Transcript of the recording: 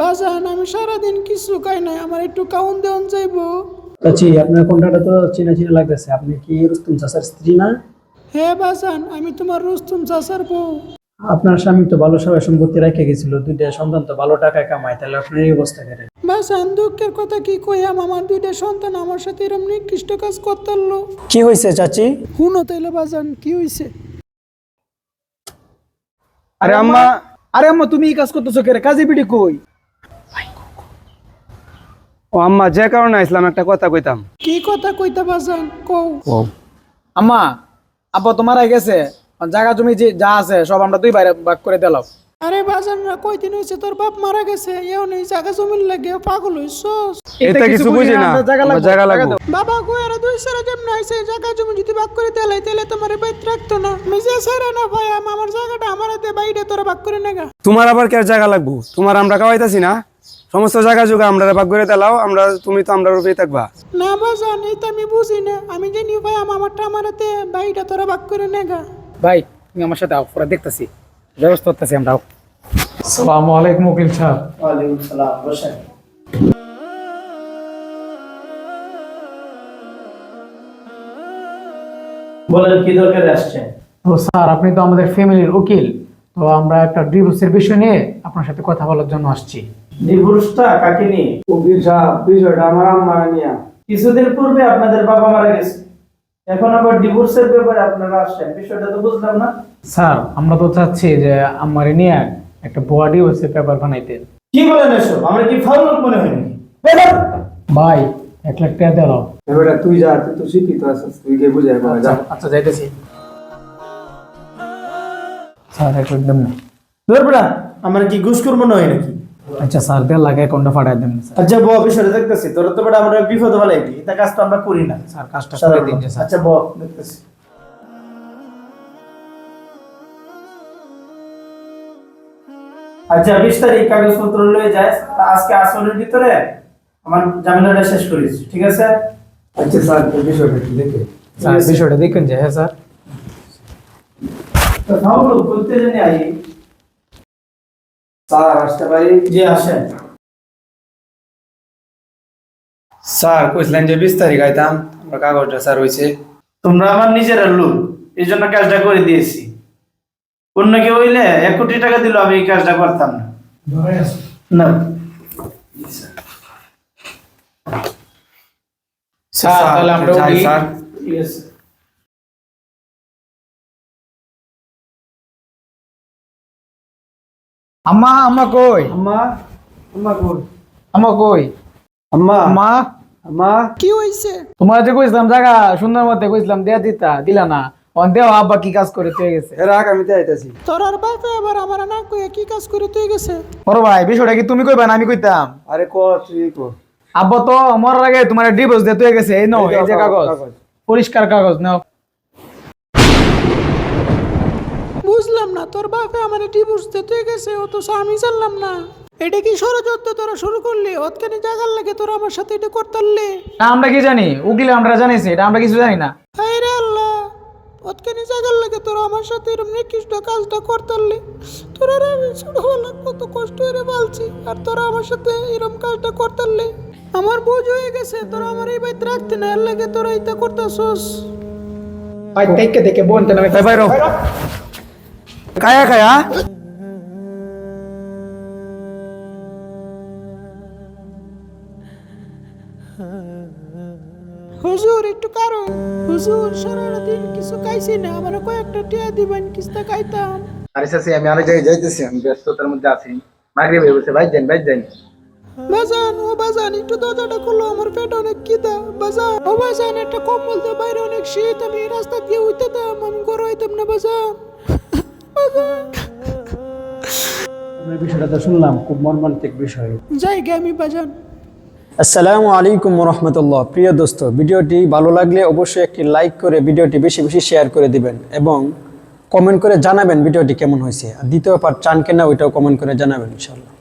বাজান আমি সারাদিন কিছু খাই নাই আমার একটু কাউন দেওয়ান যাইবো। চাচি আপনার কন্টাটা তো চিনা চিনা লাগতেছে আপনি কি রুস্তুম চাচার স্ত্রী না? হে বাজান আমি তোমার রুস্তুম চাচার বউ। আপনার স্বামী তো ভালো সবাই সম্পত্তি রেখে গেছিল দুইটা সন্তান তো ভালো টাকা কামায় তাহলে আপনার এই অবস্থা করে বাজান দুঃখের কথা কি কইয়াম আমার দুইটা সন্তান আমার সাথে এরম নিকৃষ্ট কাজ করতারলো। কি হয়েছে চাচি? শুনো তাইলে বাজান কি হইছে? আরে আম্মা আরে আম্মা তুমি এই কাজ করতেছো কে রে? কাজে পিড়ি কই? ও আম্মা যে কারণে আসলাম একটা কথা কইতাম। কি কথা কইতা বাজান? কও। আম্মা আব্বা তো মারা গেছে। আর জায়গা জমি যে যা আছে সব আমরা দুই বাইরে ভাগ করে দিলাম। আরে বাজান না কয়দিন হইছে তোর বাপ মারা গেছে? এও নেই জায়গা জমির লাগে পাগল হইছস। এটা কিছু বুঝি না জায়গা লাগবো, বাবা গো এরা দুই সারা যেমন আইছে? জায়গা জমি যদি ভাগ করে দেলাই তাহলে তোমার বাইত রাখতো না। যে সারা না ভাই আম- আমার জায়গাটা আমার বাইরে তোরা ভাগ করে নেগা তোমার আবার কে জায়গা লাগবো? তোমার আমরা খাওয়াইতাছি না? সমস্ত জায়গা যুগে আমরা ভাগ করে দিলাও আমরা তুমি তো আমরা রূপেই থাকবা। না বাজান এই তো আমি বুঝি না। আমি জানি ভাই আমারটা আমার দে বাইরে তোরা ভাগ করে নেগা ভাই তুমি আমার সাথে আও পরে দেখতেছি। ব্যবস্থা করতেছি আমরা আও। সালামু আলাইকুম উকিল সাহেব। ওয়ালাইকুম সালাম বসেন। বলেন কি দরকার আসছেন তো স্যার আপনি তো আমাদের ফ্যামিলির উকিল। তো আমরা একটা ডিভোর্সের বিষয় নিয়ে আপনার সাথে কথা বলার জন্য আসছি। ডিভোর্সটা কাকে নিয়ে? উকিল সাহেব বিষয়টা আমার আম্মা নিয়া। কিছুদিন পূর্বে আপনাদের বাবা মারা গেছে। এখন আবার ডিভোর্সের ব্যাপারে আপনারা আসছেন। বিষয়টা তো বুঝলাম না। স্যার আমরা তো চাচ্ছি যে আমার নিয়ে একটা বড় ডিভোর্সের পেপার বানাইতে। কি বলেন এসব? আমরা কি ফাউল মনে হয়নি ভাই এক লাখ টাকা এবারে তুই যা তুই তো শিক্ষিত আছিস তুই গিয়ে পাওয়া যা। আচ্ছা যাইতেছি। স্যার এক লাখ দেন না। ধরবড়া আমরা কি ঘুষখোর মনে হয় নাকি? আচ্ছা স্যার দেড় লাখ অ্যাকাউন্টে পাঠাই দেন স্যার আচ্ছা ব বিষয়টা দেখতেছি। তোর তো বেটা আমরা বিপদ হলে কি এটা কাজ তো আমরা করি না। স্যার কাজটা করে দিন স্যার আচ্ছা ব দেখতেছি। আচ্ছা বিশ তারিখ কাগজপত্র লয়ে যায়। তা আজকে আসরের ভিতরে আমার জামিনাটা শেষ করিস ঠিক আছে? আচ্ছা স্যার এই বিষয়টা কি দেখে। স্যার বিষয়টা দেখুন যে হ্যাঁ স্যার তো লোক করতে জানি আই স্যার আসতে পারি? জি আসেন। স্যার কইছিলেন যে বিশ তারিখ আইতাম আমরা কাগজটা স্যার হয়েছে তোমরা আমার নিজের লোক এই জন্য কাজটা করে দিয়েছি। অন্য কেউ হইলে এক কোটি টাকা দিল আমি এই কাজটা করতাম না। না। স্যার তাহলে আমরা স্যার। ঠিক আছে আম্মা আম্মা কই? আম্মা আম্মা কই? আম্মা কই? আম্মা আম্মা? আম্মা? কি হইছে? তোমার যে কইছিলাম জায়গা সুন্দর মধ্যে কইছিলাম দেয়া দিতা দিলা না। অন দেও আব্বা কি কাজ করে তুই গেছে। এ রাখ আমি তো আইতাছি। তোর আর বাপে আবার আমার না কইয়া কি কাজ করে তুই গেছে? বড় ভাই বিষয়টা কি তুমি কইবা না আমি কইতাম? আরে ক তুই ক। আব্বা তো মরার আগে তোমার ডিভোর্স দিয়ে তুই গেছে এই নাও এই যে কাগজ। পরিষ্কার কাগজ নাও বুঝলাম না তোর বাপে আমার ডিভোর্স দিতে গেছে ও তো আমি জানলাম না। এটা কি ষড়যন্ত্র তোরা শুরু করলি? ওতখানি জাগার লাগে তোরা আমার সাথে এটা করতারলি। না, আমরা কি জানি? উকিল আমরা জানিছি এটা আমরা কিছু জানি না। হায় রে আল্লাহ ওতখানি জাগার লাগে তোরা আমার সাথে এরকম নিকৃষ্ট কাজটা করতারলি। তোরা আমি ছোটবেলা কত কষ্ট করে বলছি আর তোরা আমার সাথে এরকম কাজটা করতারলি। আমার বোঝ হয়ে গেছে তোরা আমার এই বাড়িতে রাখতে না এর লাগে তোরা এটা করতেছস। ভাই দেখে দেখে বোন তেন এই বাইরো কায়া কায়া? হুজুর একটু কারণ। হুজুর সারাটা দিন কিছু খাইছি না আমার কয়েকটা টিয়া দিবেন কিস্তা খাইতাম। আরে চাচি আমি আরেক জায়গায় যাইতেছি আমি ব্যস্ততার মধ্যে আছি। মাগরিব হয়ে গেছে ভাই যান ভাই যান। বাজান ও বাজান একটু দরজাটা খুললো আমার পেট অনেক খিদা। বাজান ও বাজান একটা কম্বল দে বাইরে অনেক শীত আমি রাস্তা দিয়ে উঠতেতাম আমি ঘর হইতাম না বাজান। বিষয়টা তো শুনলাম খুব মর্মান্তিক বিষয়। যাই আমি বাজান। আসসালামু আলাইকুম রহমতুল্লাহ। প্রিয় দোস্ত ভিডিওটি ভালো লাগলে অবশ্যই একটি লাইক করে ভিডিওটি বেশি বেশি শেয়ার করে দিবেন এবং কমেন্ট করে জানাবেন ভিডিওটি কেমন হয়েছে। আর দ্বিতীয় পার্ট চান কেনা ওইটাও কমেন্ট করে জানাবেন ইনশাল্লাহ